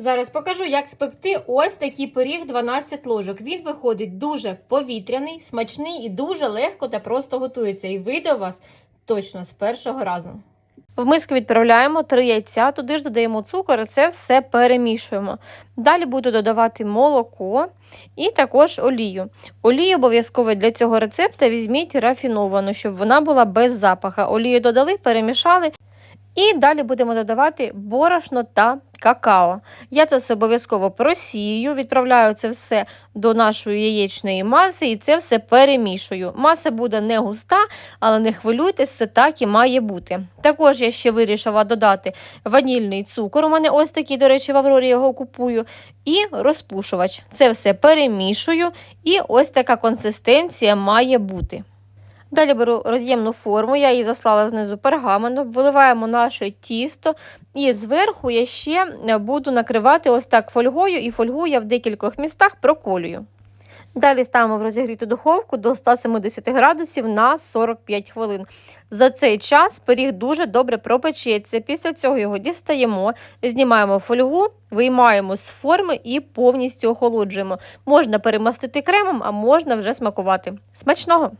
Зараз покажу, як спекти ось такий пиріг 12 ложок. Він виходить дуже повітряний, смачний і дуже легко та просто готується. І вийде у вас точно з першого разу. В миску відправляємо 3 яйця, туди ж додаємо цукор і це все перемішуємо. Далі буду додавати молоко і також олію. Олію обов'язково для цього рецепта візьміть рафіновану, щоб вона була без запаха. Олію додали, перемішали. І далі будемо додавати борошно та какао. Я це все обов'язково просію, відправляю це все до нашої яєчної маси і це все перемішую. Маса буде не густа, але не хвилюйтесь, це так і має бути. Також я ще вирішила додати ванільний цукор. У мене ось такий, до речі, в Аврорі його купую. І розпушувач. Це все перемішую, і ось така консистенція має бути. Далі беру роз'ємну форму, я її заслала знизу пергаментом, виливаємо наше тісто, і зверху я ще е, буду накривати ось так фольгою, і фольгу я в декількох містах проколюю. Далі ставимо в розігріту духовку до 170 градусів на 45 хвилин. За цей час пиріг дуже добре пропечеться. Після цього його дістаємо, знімаємо фольгу, виймаємо з форми і повністю охолоджуємо. Можна перемастити кремом, а можна вже смакувати. Смачного!